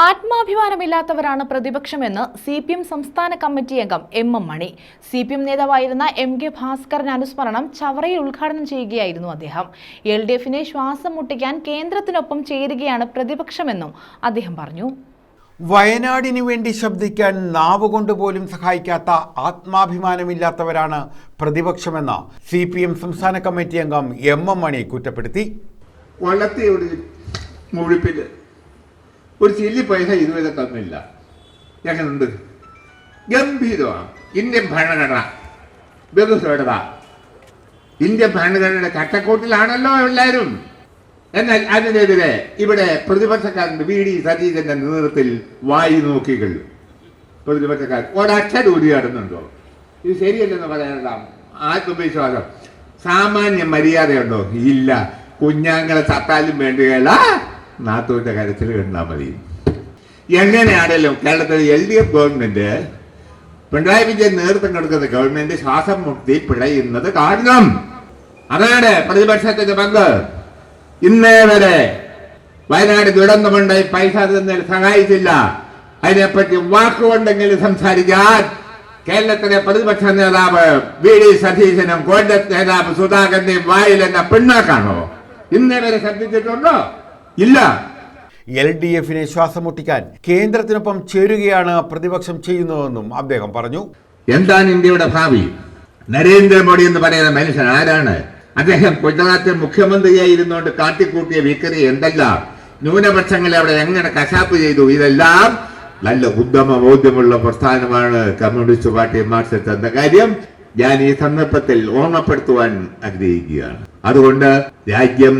ആത്മാഭിമാനമില്ലാത്തവരാണ് പ്രതിപക്ഷമെന്ന് C P M സംസ്ഥാന committee അംഗം M M Mani. C P M നേതാവായിരുന്ന എം കെ ഭാസ്കരൻ അനുസ്മരണം ചവറയിൽ ഉദ്ഘാടനം ചെയ്യുകയായിരുന്നു അദ്ദേഹം. എൽ ഡി എഫിനെ ശ്വാസം മുട്ടിക്കാൻ കേന്ദ്രത്തിനൊപ്പം ചേരുകയാണ് പ്രതിപക്ഷമെന്നും അദ്ദേഹം പറഞ്ഞു. വയനാടിനു വേണ്ടി ശബ്ദിക്കാൻ നാവ് കൊണ്ടുപോലും സഹായിക്കാത്ത ആത്മാഭിമാനമില്ലാത്തവരാണ് പ്രതിപക്ഷമെന്ന് സി പി എം സംസ്ഥാന കമ്മിറ്റി അംഗം എം എം മണി കുറ്റപ്പെടുത്തി. മുഴിപ്പിൽ ഒരു ചില്ലി പൈസ ഇതുവരെ തന്നില്ല. ഞങ്ങളുണ്ട് ഗംഭീരമാണ്. ഇന്ത്യൻ ഭരണഘടന. ബഹുസ്വരത. ഇന്ത്യൻ ഭരണഘടനയുടെ ചട്ടക്കൂട്ടിലാണല്ലോ എല്ലാവരും. എന്നാൽ അതിനെതിരെ ഇവിടെ പ്രതിപക്ഷക്കാരന്റെ വി ഡി സതീശന്റെ നേതൃത്വത്തിൽ വായി നോക്കികൾ. പ്രതിപക്ഷക്കാർ ഒരക്ഷരം ഉരിയാടുന്നുണ്ടോ ഇത് ശരിയല്ലെന്ന് പറയാനുള്ള ആത്മവിശ്വാസം? സാമാന്യ മര്യാദയുണ്ടോ? ഇല്ല. കുഞ്ഞാങ്ങളെ ചത്താലും വേണ്ടുകയല്ല നാത്തൂന്റെ കാര്യത്തിൽ കണ്ടാൽ മതി. എങ്ങനെയാണല്ലോ കേരളത്തിൽ L D F government Pinarayi Vijayan നേതൃത്വം കൊടുക്കുന്ന ഗവൺമെന്റ് ശ്വാസം മുക്തി പിഴയുന്നത് കാരണം അതാണ് പ്രതിപക്ഷത്തിന്റെ പങ്ക്. ഇന്നേ വരെ വയനാട് ദുരന്തമുണ്ടായി പൈസ തന്നാൽ സഹായിച്ചില്ല. അതിനെപ്പറ്റി വാക്കുകൊണ്ടെങ്കിലും സംസാരിക്കാൻ കേരളത്തിലെ പ്രതിപക്ഷ നേതാവ് വി ഡി സതീശനും കോൺഗ്രസ് നേതാവ് സുധാകരന്റെയും വായിൽ എന്ന പിണ്ണാക്കാണോ? ഇന്നേ വരെ ശ്രദ്ധിച്ചിട്ടുണ്ടോ? ഇല്ല. എൽ ഡി എഫിനെ ശ്വാസം മുട്ടിക്കാൻ കേന്ദ്രത്തിനൊപ്പം ചേരുകയാണ് പ്രതിപക്ഷം ചെയ്യുന്നതെന്നും അദ്ദേഹം പറഞ്ഞു. എന്താണ് ഇന്ത്യയുടെ ഭാവി? നരേന്ദ്രമോദി എന്ന് പറയുന്ന മനുഷ്യൻ ആരാണ്? അദ്ദേഹം ഗുജറാത്തിൽ മുഖ്യമന്ത്രിയായിരുന്നുകൊണ്ട് കാട്ടിക്കൂട്ടിയ വിക്രി എന്തെല്ലാം? ന്യൂനപക്ഷങ്ങളെ അവിടെ എങ്ങനെ കശാപ്പ് ചെയ്തു? ഇതെല്ലാം നല്ല ഉദ്യമ ബോധ്യമുള്ള പ്രസ്ഥാനമാണ് കമ്മ്യൂണിസ്റ്റ് പാർട്ടി മാർക്സിസ്റ്റ് എന്ന കാര്യം ഞാൻ ഈ സന്ദർഭത്തിൽ ഓർമ്മപ്പെടുത്തുവാൻ ആഗ്രഹിക്കുകയാണ്. അതുകൊണ്ട് രാജ്യം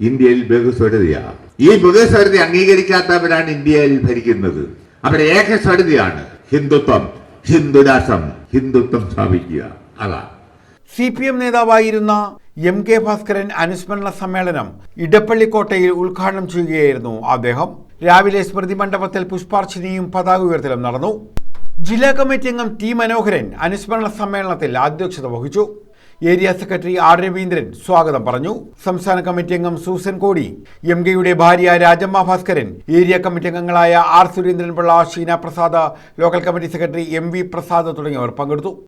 ഇന്ത്യയിൽ ബഹുസ്വരതയാണ് ഈ ബഹുസ്വരത അംഗീകരിക്കാത്തവരാണ് ഇന്ത്യയിൽ ഭരിക്കുന്നത്. അവരുടെ ഏകസ്വരതയാണ് ഹിന്ദുത്വം. ഹിന്ദുരാസം ഹിന്ദുത്വം സ്ഥാപിക്കുക. അതാ. സി പി എം നേതാവായിരുന്ന എം കെ ഭാസ്കരൻ അനുസ്മരണ സമ്മേളനം ഇടപ്പള്ളിക്കോട്ടയിൽ ഉദ്ഘാടനം ചെയ്യുകയായിരുന്നു അദ്ദേഹം. രാവിലെ സ്മൃതി മണ്ഡപത്തിൽ പുഷ്പാർച്ചനയും പതാക ഉയർത്തലും നടന്നു. ജില്ലാ കമ്മിറ്റി അംഗം ടി മനോഹരൻ അനുസ്മരണ സമ്മേളനത്തിൽ അധ്യക്ഷത വഹിച്ചു. ഏരിയ സെക്രട്ടറി ആർ രവീന്ദ്രൻ സ്വാഗതം പറഞ്ഞു. സംസ്ഥാന കമ്മിറ്റി അംഗം സൂസൻ കോടി എം കെയുടെ ഭാര്യ രാജമ്മ ഭാസ്കരൻ ഏരിയ കമ്മിറ്റി അംഗങ്ങളായ R Surendran Pillai Sheena Prasad local committee secretary M V Prasad തുടങ്ങിയവർ പങ്കെടുത്തു.